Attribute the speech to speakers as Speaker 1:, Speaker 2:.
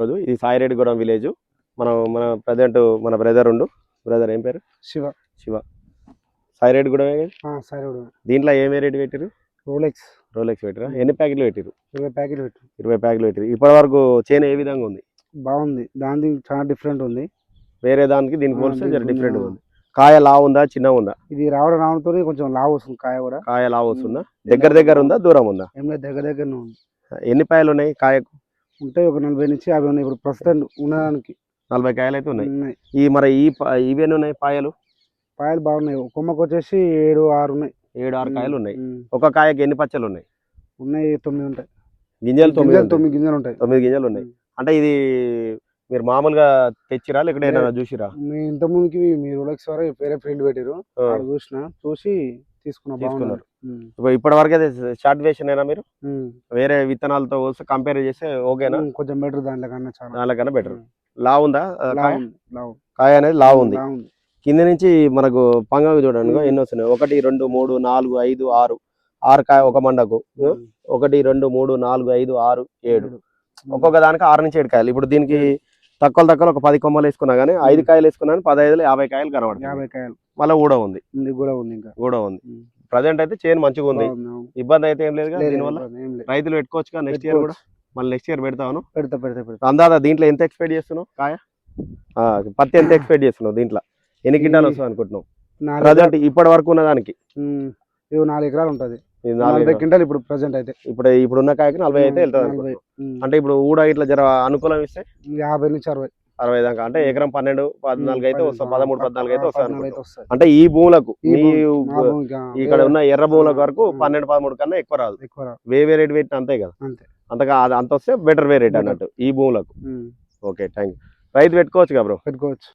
Speaker 1: రోజు ఇది సాయిరెడ్డిగూడెం విలేజ్. మనం మన ప్రజెంట్ మన బ్రదర్ ఉండు. బ్రదర్ ఏం పేరు?
Speaker 2: శివ.
Speaker 1: శివ?
Speaker 2: ఆ, సరే ఇప్పుడు
Speaker 1: దీంట్లో ఏం రేట్ పెట్టిరు
Speaker 2: రోలెక్స్.
Speaker 1: రోలెక్స్ పెట్టిరా? ఎన్ని ప్యాకెట్లు పెట్టిరు
Speaker 2: ఇరవై ప్యాకెట్ పెట్టు
Speaker 1: ఇరవై ప్యాకెట్లు పెట్టిరు ఇప్పటి వరకు చేను ఏ విధంగా ఉంది?
Speaker 2: బాగుంది. దాని చాలా డిఫరెంట్ ఉంది.
Speaker 1: వేరే దానికి దీనికి పోలిస్తే
Speaker 2: దీనికి
Speaker 1: డిఫరెంట్
Speaker 2: ఉంది.
Speaker 1: కాయ లావు ఉందా చిన్న ఉందా?
Speaker 2: ఇది రావడం రావడంతో కొంచెం లావు వస్తుంది కాయ కూడా.
Speaker 1: కాయ లావు వస్తుందా? దగ్గర దగ్గర ఉందా దూరం ఉందా?
Speaker 2: ఏం లేదు దగ్గర దగ్గరనే ఉంది.
Speaker 1: ఎన్ని పాయలు ఉన్నాయి కాయకు?
Speaker 2: ఉంటాయి ఒక నలభై నుంచి యాభై ఉన్నాయి. ఇప్పుడు ప్రస్తుతం ఉండడానికి
Speaker 1: నలభై కాయలు అయితే ఉన్నాయి.
Speaker 2: ఉన్నాయి.
Speaker 1: ఈ మరి ఈ ప- ఇవేన్ని ఉన్నాయి పాయలు?
Speaker 2: పాయలు బాగున్నాయి. కొమ్మకు వచ్చేసి ఏడు ఆరు ఉన్నాయి.
Speaker 1: ఏడు ఆరు కాయలు ఉన్నాయి.
Speaker 2: ఉమ్.
Speaker 1: ఒక కాయకి ఎన్ని పచ్చలు ఉన్నాయి?
Speaker 2: ఉన్నాయి తొమ్మిది ఉంటాయి.
Speaker 1: గింజలు తొమ్మిది
Speaker 2: గింజలు
Speaker 1: ఉంటాయి.
Speaker 2: తొమ్మిది గింజలు ఉంటాయి.
Speaker 1: తొమ్మిది గింజలు ఉన్నాయి. అంటే ఇది మీరు మామూలుగా తెచ్చిరా? ఏమైనా చూసిరా?
Speaker 2: మీ ఇంత ముందుకి మీ రోలెక్స్ వారు వేరే ఫీల్డ్ పెట్టారు
Speaker 1: ఆ,
Speaker 2: అక్కడ చూసిన చూసి తీసుకున్నా. బాగున్నారు.
Speaker 1: ఇప్పుడు ఇప్పటి వరకు అయితే షార్ట్ వేషన్ అయినా మీరు. వేరే విత్తనాలతో కంపేర్ చేస్తే ఓకేనా?
Speaker 2: కొంచెం బెటర్ చాలా.
Speaker 1: దానికన్నా బెటర్
Speaker 2: ఉమ్.
Speaker 1: లావు ఉందా కాయ? అనేది లావు ఉంది. కింద నుంచి మనకు పంగ చూడండి. ఎన్ని వస్తున్నాయి? ఒకటి రెండు మూడు నాలుగు ఐదు ఆరు. ఆరు కాయ ఒక మండకు. ఒకటి రెండు మూడు నాలుగు ఐదు ఆరు ఏడు. ఒక్కొక్క దానికి ఆరు నుంచి ఏడు కాయలు. ఇప్పుడు దీనికి తక్కువ తక్కువ ఒక పది కొమ్మలు వేసుకున్నా కానీ ఐదు కాయలు వేసుకున్నాను పదహైదులో యాభై కాయలు కనబడుతుంది.
Speaker 2: యాభై కాయలు.
Speaker 1: మళ్ళీ కూడా ఉంది.
Speaker 2: కూడా ఉంది ఇంకా.
Speaker 1: కూడా ఉంది. ప్రజెంట్ అయితే చేను మంచిగా ఉంది. ఇబ్బంది అయితే ఏం లేదు దీనివల్ల. రైతులు పెట్టుకోవచ్చు నెక్స్ట్ ఇయర్ కూడా. మళ్ళీ నెక్స్ట్ ఇయర్ పెడతాను
Speaker 2: పెడతా పెడతా పెడతా.
Speaker 1: అందాదా దీంట్లో ఎంత ఎక్స్పెక్ట్ చేస్తున్నావు? కాయ? ఆ, పత్తి ఎంత ఎక్స్పెక్ట్ చేస్తున్నావు దీంట్లో? ఎన్ని క్వింటాలు
Speaker 2: ఈ-
Speaker 1: వస్తుంది అనుకుంటున్నావు? ప్రజెంట్ ఇప్పటి వరకు ఉన్న దానికి?
Speaker 2: నాలుగు ఎకరాలు ఉంటది. నలభై. క్వింటాలు ఇప్పుడు ప్రజెంట్ అయితే.
Speaker 1: ఇప్పుడు ఇప్పుడు ఉన్న కాయకి నలభై అయితే వెళ్తుంది. అంటే ఇప్పుడు ఊడ ఇట్లా జర అనుకూలం ఇస్తే?
Speaker 2: యాభై నుంచి అరవై.
Speaker 1: అరవై దాకా అంటే ఎకరం పన్నెండు పద్నాలుగు అయితే వస్తాం పదమూడు పద్నాలుగు అయితే. వస్తాయి. అంటే ఈ భూములకు ఇక్కడ ఉన్న ఎర్ర భూములకు వరకు. పన్నెండు పదమూడు కన్నా ఎక్కువ రాదు. వేరే రేట్ పెట్టిన అంతే కదా
Speaker 2: అంతే
Speaker 1: అంతగా అది అంత వస్తే బెటర్ వే రేట్. అన్నట్టు ఈ భూములకు ఓకే థ్యాంక్ యూ రైతు పెట్టుకోవచ్చు కదా బ్రో
Speaker 2: పెట్టుకోవచ్చు